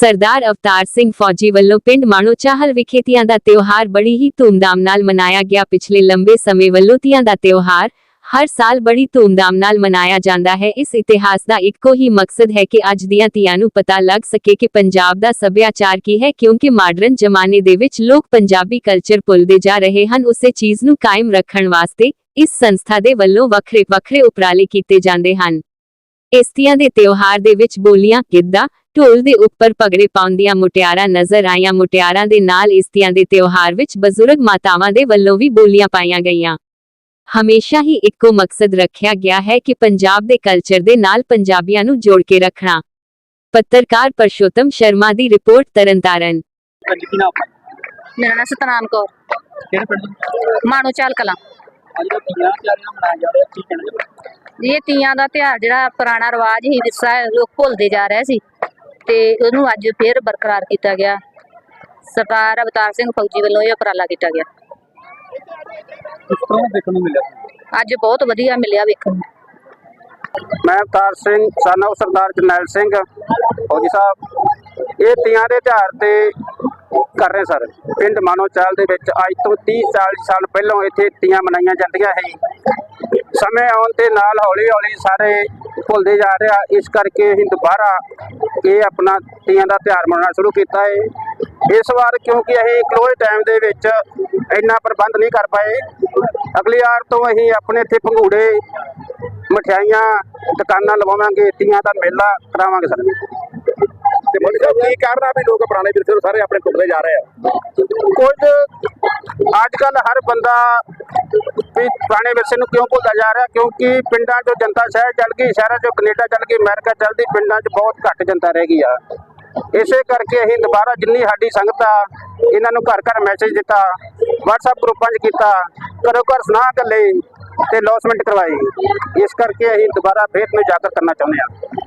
ਸਰਦਾਰ ਅਵਤਾਰ ਸਿੰਘ ਫੌਜੀ ਵੱਲੋਂ ਪਿੰਡ ਮਾਣੋ ਚਾਹਲ ਵਿਖੇ ਤੀਆਂ ਦਾ ਤਿਉਹਾਰ ਬੜੀ ਹੀ ਧੂਮਧਾਮ ਨਾਲ ਮਨਾਇਆ ਗਿਆ। ਪਿਛਲੇ ਲੰਬੇ ਸਮੇਂ ਵੱਲੋਂ ਤੀਆਂ ਦਾ ਤਿਉਹਾਰ ਹਰ ਸਾਲ ਬੜੀ ਧੂਮਧਾਮ ਨਾਲ ਮਨਾਇਆ ਜਾਂਦਾ ਹੈ। ਇਸ ਇਤਿਹਾਸ ਦਾ ਇੱਕੋ ਹੀ ਮਕਸਦ ਹੈ ਕਿ ਅੱਜ ਦੀਆਂ ਤੀਆਂ ਨੂੰ ਪਤਾ ਲੱਗ ਸਕੇ ਕਿ ਪੰਜਾਬ ਦਾ ਸੱਭਿਆਚਾਰ ਕੀ ਹੈ, ਕਿਉਂਕਿ ਮਾਡਰਨ ਜ਼ਮਾਨੇ ਦੇ ਵਿੱਚ ਲੋਕ ਪੰਜਾਬੀ ਕਲਚਰ ਭੁੱਲਦੇ ਜਾ ਰਹੇ ਹਨ। ਉਸੇ ਚੀਜ਼ ਨੂੰ ਕਾਇਮ ਰੱਖਣ ਵਾਸਤੇ ਇਸ ਸੰਸਥਾ ਦੇ ਵੱਲੋਂ ਵੱਖਰੇ ਵੱਖਰੇ ਉਪਰਾਲੇ ਕੀਤੇ ਜਾਂਦੇ ਹਨ। ਇਸ ਤੀਆਂ ਦੇ ਤਿਉਹਾਰ ਦੇ ਵਿੱਚ ਬੋਲੀਆਂ ਗਿੱਧਾ ਢੋਲ ਦੇ ਉੱਪਰ ਪਗੜੇ ਪਾਉਂਦੀਆਂ ਮੁਟਿਆਰਾਂ ਨਜ਼ਰ ਆਈਆਂ। ਮੁਟਿਆਰਾਂ ਦੇ ਨਾਲ ਇਸ ਤੀਆਂ ਦੇ ਤਿਉਹਾਰ ਵਿੱਚ ਬਜ਼ੁਰਗ ਮਾਤਾਵਾਂ ਦੇ ਵੱਲੋਂ ਵੀ ਬੋਲੀਆਂ ਪਾਈਆਂ ਗਈਆਂ। ਹਮੇਸ਼ਾ ਹੀ ਇੱਕੋ ਮਕਸਦ ਰੱਖਿਆ ਗਿਆ ਹੈ ਕਿ ਪੰਜਾਬ ਦੇ ਕਲਚਰ ਦੇ ਨਾਲ ਪੰਜਾਬੀਆਂ ਨੂੰ ਜੋੜ ਕੇ ਰੱਖਣਾ। ਪੱਤਰਕਾਰ ਪਰਸ਼ੋਤਮ ਸ਼ਰਮਾ ਦੀ ਰਿਪੋਰਟ ਤਰਨਤਾਰਨ। ਮੇਰਾ ਨਾਮ ਸਤਨਾਮ ਕੌਰ। ਮਾਣੋ ਚਾਲ ਕਲਾਂ। ਅੱਜ ਦਾ ਤੀਆਂ ਤਿਆਰੀਆਂ ਮਨਾਇਆ ਜਾ ਰਿਹਾ ਕੀ ਕਹਿਣਾ ਚਾਹੁੰਦੇ ਜੀ ਇਹ ਤੀਆਂ ਦਾ ਤਿਉਹਾਰ ਜਿਹੜਾ ਪੁਰਾਣਾ ਰਿਵਾਜ ਹੀ ਹੈ, ਲੋਕ ਭੁੱਲਦੇ ਜਾ ਰਹੇ ਸੀ ਤੇ ਉਹਨੂੰ ਅੱਜ ਫੇਰ ਬਰਕਰਾਰ ਕੀਤਾ ਗਿਆ। ਸਰਦਾਰ ਅਵਤਾਰ ਸਿੰਘ ਫੌਜੀ ਵੱਲੋਂ ਇਹ ਉਪਰਾਲਾ ਕੀਤਾ ਗਿਆ। ਕਿਸ ਤਰ੍ਹਾਂ ਦੇਖਣ ਨੂੰ ਮਿਲਿਆ ਅੱਜ ਬਹੁਤ ਵਧੀਆ ਮਿਲਿਆ ਵੇਖਣ ਨੂੰ। ਮੈਂ ਅਵਤਾਰ ਸਿੰਘ ਸਾਨਵ ਸਰਦਾਰ ਜਰਨੈਲ ਸਿੰਘ ਫੌਜੀ ਸਾਹਿਬ। ਇਹ ਤੀਆਂ ਦੇ ਤਿਉਹਾਰ ਤੇ ਕਰ ਰਹੇ ਸਰ। ਪਿੰਡ ਮਾਨੋ ਚਾਲ ਦੇ ਵਿੱਚ ਅੱਜ ਤੋਂ 30 40 ਸਾਲ ਪਹਿਲਾਂ ਇੱਥੇ ਤੀਆਂ ਮਨਾਈਆਂ ਜਾਂਦੀਆਂ ਸੀ। ਸਮੇਂ ਆਉਣ ਤੇ ਨਾਲ ਹੌਲੀ ਹੌਲੀ ਸਾਰੇ ਭੁੱਲਦੇ ਜਾ ਰਿਹਾ ਇਸ ਕਰਕੇ ਅਸੀਂ ਦੁਬਾਰਾ ਇਹ ਆਪਣਾ ਤੀਆਂ ਦਾ ਤਿਉਹਾਰ ਮਨਾਉਣਾ ਸ਼ੁਰੂ ਕੀਤਾ ਹੈ ਇਸ ਵਾਰ ਕਿਉਂਕਿ ਅਸੀਂ ਕਲੋਜ਼ ਟਾਈਮ ਦੇ ਵਿੱਚ ਇੰਨਾ ਪ੍ਰਬੰਧ ਨਹੀਂ ਕਰ ਪਾਏ। ਅਗਲੀ ਵਾਰ ਤੋਂ ਅਸੀਂ ਆਪਣੇ ਇੱਥੇ ਭੰਗੂੜੇ ਮਠਿਆਈਆਂ ਦੁਕਾਨਾਂ ਲਵਾਵਾਂਗੇ ਤੀਆਂ ਦਾ ਮੇਲਾ ਕਰਾਵਾਂਗੇ ਸਰ। ਤੇ ਮੋਦੀ ਸਾਹਿਬ ਕੀ ਕਾਰਨ ਆ ਵੀ ਲੋਕ ਪੁਰਾਣੇ ਵਿਰਸੇ ਨੂੰ ਸਾਰੇ ਆਪਣੇ ਭੁੱਲਦੇ ਜਾ ਰਹੇ ਆ? ਕੁਝ ਅੱਜ ਕੱਲ ਹਰ ਬੰਦਾ ਵੀ ਪੁਰਾਣੇ ਵਿਰਸੇ ਨੂੰ ਕਿਉਂ ਭੁੱਲਦਾ ਜਾ ਰਿਹਾ? ਕਿਉਂਕਿ ਪਿੰਡਾਂ 'ਚੋਂ ਜਨਤਾ ਸ਼ਹਿਰ ਚੱਲ ਗਈ, ਸ਼ਹਿਰਾਂ 'ਚੋਂ ਕੈਨੇਡਾ ਚੱਲ ਗਈ, ਅਮਰੀਕਾ ਚੱਲਦੀ, ਪਿੰਡਾਂ 'ਚ ਬਹੁਤ ਘੱਟ ਜਨਤਾ ਰਹਿ ਗਈ ਆ। ਇਸੇ ਕਰਕੇ ਅਸੀਂ ਦੁਬਾਰਾ ਜਿੰਨੀ ਸਾਡੀ ਸੰਗਤ ਆ, ਇਹਨਾਂ ਨੂੰ ਘਰ ਘਰ ਮੈਸੇਜ ਦਿੱਤਾ, WhatsApp ਗਰੁੱਪਾਂ 'ਚ ਕੀਤਾ, ਘਰੋਂ ਘਰ ਸੁਨਾਹ ਕਰ ਲਈ ਤੇ ਲੌਸਮੈਂਟ ਕਰਵਾਈ। ਇਸ ਕਰਕੇ ਅਸੀਂ ਦੁਬਾਰਾ ਫੇਰ ਨੂੰ ਜਾਗਰ ਕਰਨਾ ਚਾਹੁੰਦੇ ਹਾਂ